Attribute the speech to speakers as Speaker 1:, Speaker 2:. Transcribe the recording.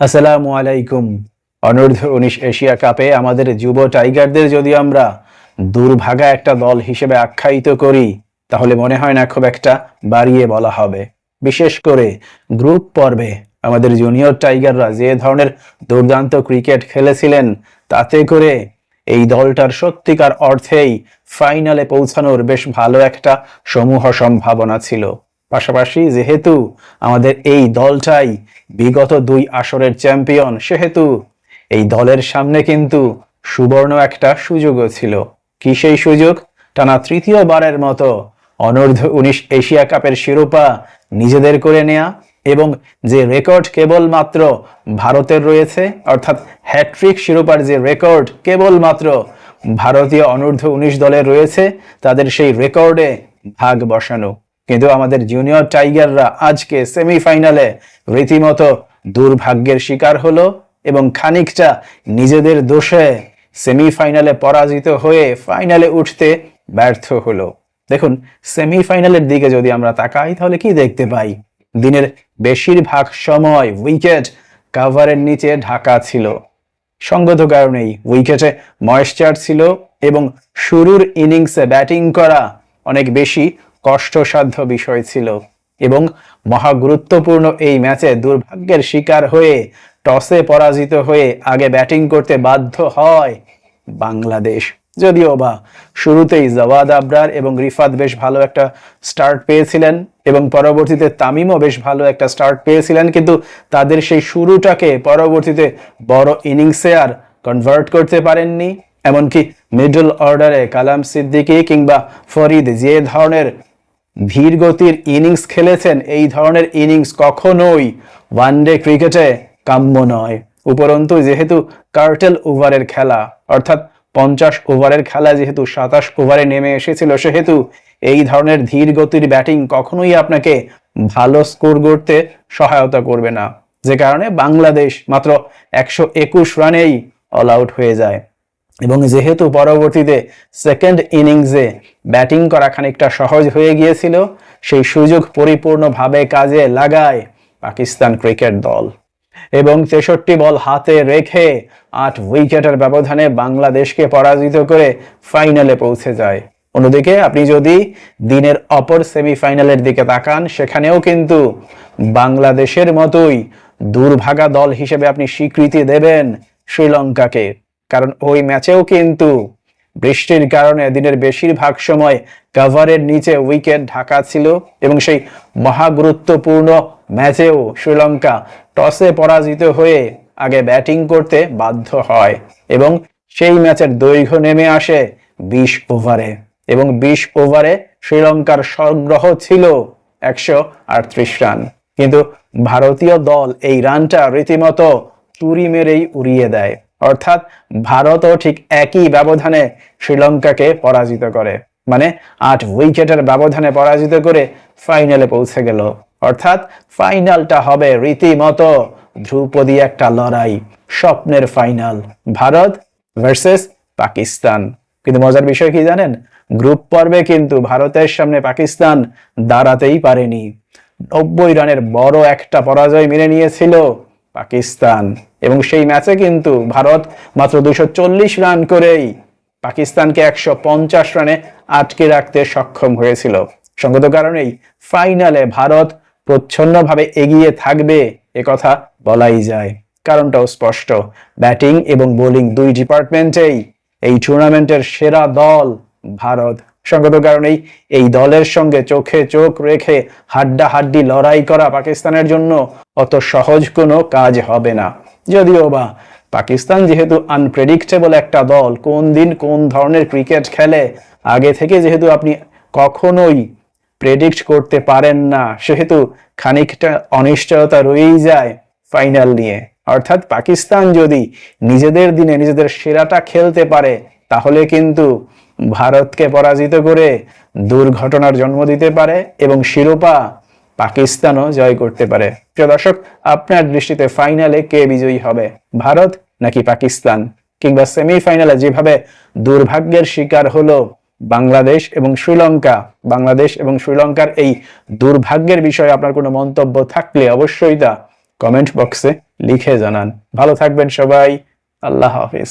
Speaker 1: আসসালামু আলাইকুম। অনূর্ধ্ব উনিশ এশিয়া কাপে আমাদের যুব টাইগারদের যদি আমরা দুর্ভাগা একটা দল হিসেবে আখ্যায়িত করি, তাহলে মনে হয় না খুব একটা বাড়িয়ে বলা হবে। বিশেষ করে গ্রুপ পর্বে আমাদের জুনিয়র টাইগাররা যে ধরনের দুর্দান্ত ক্রিকেট খেলেছিলেন, তাতে করে এই দলটার সত্যিকার অর্থেই ফাইনালে পৌঁছানোর বেশ ভালো একটা সমূহ সম্ভাবনা ছিল। পাশাপাশি যেহেতু আমাদের এই দলটাই বিগত দুই আসরের চ্যাম্পিয়ন, সেহেতু এই দলের সামনে কিন্তু সুবর্ণ একটা সুযোগও ছিল। কি সেই সুযোগ? টানা তৃতীয়বারের মতো অনূর্ধ্ব উনিশ এশিয়া কাপের শিরোপা নিজেদের করে নেয়া এবং যে রেকর্ড কেবলমাত্র ভারতের রয়েছে, অর্থাৎ হ্যাট্রিক শিরোপার যে রেকর্ড কেবলমাত্র ভারতীয় অনূর্ধ্ব উনিশ দলের রয়েছে, তাদের সেই রেকর্ডে ভাগ বসানো। কিন্তু আমাদের জুনিয়র টাইগাররা আজকে সেমিফাইনালে রীতিমতো দুর্ভাগ্যের শিকার হলো এবং খানিকটা নিজেদের দোষে সেমিফাইনালে পরাজিত হয়ে ফাইনালে উঠতে ব্যর্থ হলো। দেখুন সেমিফাইনালের দিকে যদি আমরা তাকাই, তাহলে কি দেখতে পাই? দিনের বেশিরভাগ সময় উইকেট কাভারের নিচে ঢাকা ছিল। সঙ্গত কারণেই উইকেটে ময়েশ্চার ছিল এবং শুরুর ইনিংসে ব্যাটিং করা অনেক বেশি কষ্টসাধ্য বিষয় ছিল এবং মহা গুরুত্বপূর্ণ এই ম্যাচে দুর্ভাগ্যের শিকার হয়ে টসে পরাজিত হয়ে আগে ব্যাটিং করতে বাধ্য হয় বাংলাদেশ। যদিও বা শুরুতেই জওয়াদ আবরার এবং রিফাত বেশ ভালো একটা স্টার্ট পেয়েছিলেন এবং পরবর্তীতে তামিমও বেশ ভালো একটা স্টার্ট পেয়েছিলেন, কিন্তু তাদের সেই শুরুটাকে পরবর্তীতে বড় ইনিংসে আর কনভার্ট করতে পারেননি। এমনকি মিডল অর্ডারে কালাম সিদ্দিকী কিংবা ফরিদ যে ধরনের ধীর গতির ইনিংস খেলেছেন। এই ধরনের ইনিংস কখনোই ওয়ানডে ক্রিকেটে কাম্য নয়। উপরন্তু, যেহেতু কার্টেল ওভারের খেলা, অর্থাৎ পঞ্চাশ ওভারের খেলা যেহেতু সাতাশ ওভারে নেমে এসেছিল, সেহেতু এই ধরনের ধীর গতির ব্যাটিং কখনোই আপনাকে ভালো স্কোর করতে সহায়তা করবে না। যে কারণে বাংলাদেশ মাত্র একশো একুশ রানেই অল আউট হয়ে যায়। এবং যেহেতু পরবর্তীতে সেকেন্ড ইনিংসে ব্যাটিং করা খানিকটা সহজ হয়ে গিয়েছিল, সেই সুযোগ পরিপূর্ণভাবে কাজে লাগায় পাকিস্তান ক্রিকেট দল। এবং তেষট্টি বল হাতে রেখে আট উইকেটের ব্যবধানে বাংলাদেশকে পরাজিত করে ফাইনালে পৌঁছে যায়। অন্যদিকে আপনি যদি দিনের অপর সেমিফাইনালের দিকে তাকান, সেখানেও কিন্তু বাংলাদেশের মতোই দুর্ভাগা দল হিসেবে আপনি স্বীকৃতি দেবেন শ্রীলঙ্কাকে। কারণ ওই ম্যাচেও কিন্তু বৃষ্টির কারণে দিনের বেশিরভাগ সময় কাভারের নিচে উইকেট ঢাকা ছিল এবং সেই মহা গুরুত্বপূর্ণ ম্যাচেও শ্রীলঙ্কা টসে পরাজিত হয়ে আগে ব্যাটিং করতে বাধ্য হয় এবং সেই ম্যাচের দৈর্ঘ্য নেমে আসে বিশ ওভারে এবং বিশ ওভারে শ্রীলঙ্কার সংগ্রহ ছিল একশো আটত্রিশ রান। কিন্তু ভারতীয় দল এই রানটা রীতিমতো তুড়ি মেরেই উড়িয়ে দেয়। অর্থাৎ ভারতও ঠিক একই ব্যবধানে শ্রীলঙ্কাকে পরাজিত করে। মানে আট উইকেটের ব্যবধানে পরাজিত করে ফাইনালে পৌঁছে গেল। অর্থাৎ ফাইনালটা হবে রীতিমতো ধ্রুপদী একটা লড়াই, স্বপ্নের ফাইনাল, ভারত ভার্সেস পাকিস্তান। কিন্তু মজার বিষয় কি জানেন? গ্রুপ পর্বে কিন্তু ভারতের সামনে পাকিস্তান দাঁড়াতেই পারেনি। নব্বই রানের বড় একটা পরাজয় মেনে নিয়েছিল পাকিস্তান। এবং সেই ম্যাচে কিন্তু ভারত মাত্র দুশো রান করেই পাকিস্তানকে একশো পঞ্চাশ রানে আটকে রাখতে সক্ষম হয়েছিল। সঙ্গত কারণেই ফাইনালে ভারত প্রচ্ছন্নভাবে এগিয়ে থাকবে কথা বলাই যায়। কারণটাও স্পষ্ট। ব্যাটিং এবং বোলিং দুই ডিপার্টমেন্টেই এই টুর্নামেন্টের সেরা দল ভারত। সঙ্গত কারণেই এই দলের সঙ্গে চোখে চোখ রেখে হাড্ডা হাড্ডি লড়াই করা পাকিস্তানের জন্য অত সহজ কোনো কাজ হবে না। যদিও বা পাকিস্তান যেহেতু আনপ্রেডিক্টেবল একটা দল, কোন দিন কোন ধরনের ক্রিকেট খেলে, আগে থেকে যেহেতু আপনি কখনোই প্রেডিক্ট করতে পারেন না, সেহেতু খানিকটা অনিশ্চয়তা রয়েই যায় ফাইনাল নিয়ে। অর্থাৎ পাকিস্তান যদি নিজেদের দিনে নিজেদের সেরাটা খেলতে পারে, তাহলে কিন্তু ভারতকে পরাজিত করে দুর্ঘটনার জন্ম দিতে পারে এবং শিরোপা পাকিস্তানও জয় করতে পারে। প্রিয় দর্শক, আপনার দৃষ্টিতে ফাইনালে কে বিজয়ী হবে? ভারত নাকি পাকিস্তান? কিংবা সেমিফাইনালে যেভাবে দুর্ভাগ্যের শিকার হলো বাংলাদেশ এবং শ্রীলঙ্কা, বাংলাদেশ এবং শ্রীলঙ্কার এই দুর্ভাগ্যের বিষয়ে আপনার কোনো মন্তব্য থাকলে অবশ্যই তা কমেন্ট বক্সে লিখে জানান। ভালো থাকবেন সবাই, আল্লাহ হাফিজ।